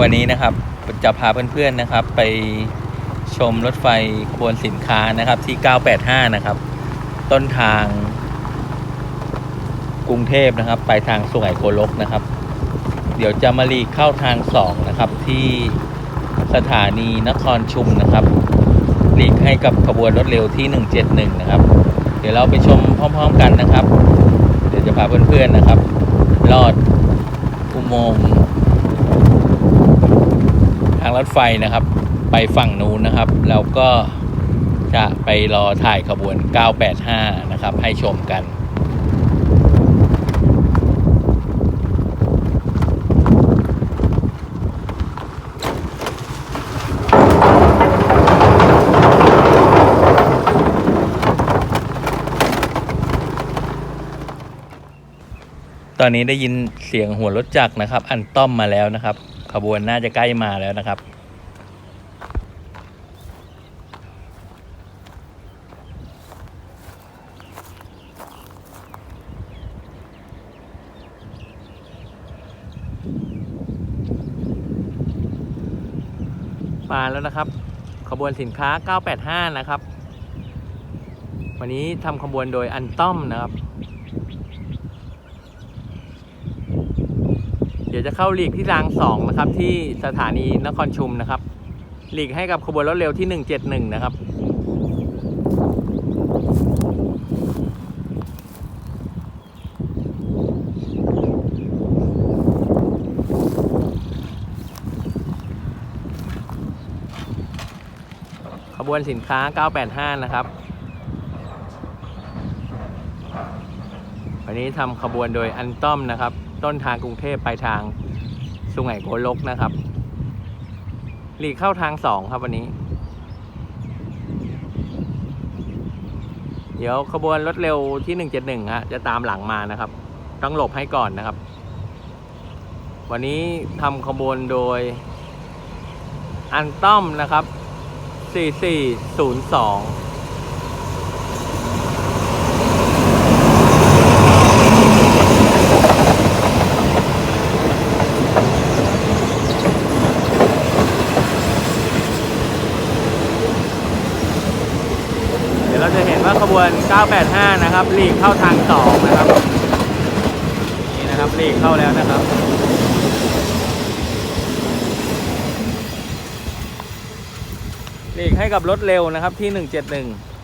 วันนี้นะครับจะพาเพื่อนๆนะครับ ไปชมรถไฟขบวนสินค้านะครับที่ 985 นะครับ ต้นทางกรุงเทพนะครับไปทางสุไหงโกลกนะครับ เดี๋ยวจะมาลีกเข้าทางสองนะครับ ที่สถานีนครชุมนะครับหลีกให้กับขบวนรถเร็วที่ 171 นะครับ เดี๋ยวเราไปชมพร้อม ๆกันนะครับ เดี๋ยวจะพาเพื่อนๆนะครับลอดอุโมงค์ทาง รถไฟนะครับ ไปฝั่งนู้นนะครับแล้วก็จะไปรอถ่ายขบวน 985 นะครับ ให้ชมกัน ตอนนี้ได้ยินเสียงหัวรถจักรนะครับ อันต้อมมาแล้วนะครับ ขบวนน่าจะใกล้มาแล้วนะครับ มาแล้วนะครับ ขบวนสินค้า 985 นะครับ วันนี้ทำขบวนโดยอันต้อมนะครับ ดี๋ยวจะเข้าหลีกที่รางสองนะครับที่สถานีนครชุมนะครับ หลีกให้กับขบวนรถเร็วที่ 171 นะครับขบวนสินค้า 985 นะครับ วันนี้ทำขบวนโดยอันต้อมนะครับ ต้นทางกรุงเทพไปลายทางสุไหงโกลกนะครับ หลีกเข้าทางสองครับวันนี้ เดี๋ยวขบวนรถเร็วที่171ฮะจะตามหลังมานะครับ ต้องหลบให้ก่อนนะครับ วันนี้ทำขบวนโดย อันต้อมนะครับ 4402 เดี๋ยวเราจะเห็นว่า ขบวน 985 นะครับหลีกเข้าทางสองนะครับนี่นะครับหลีกเข้าแล้วนะครับหลีกให้กับรถเร็วนะครับที่ 171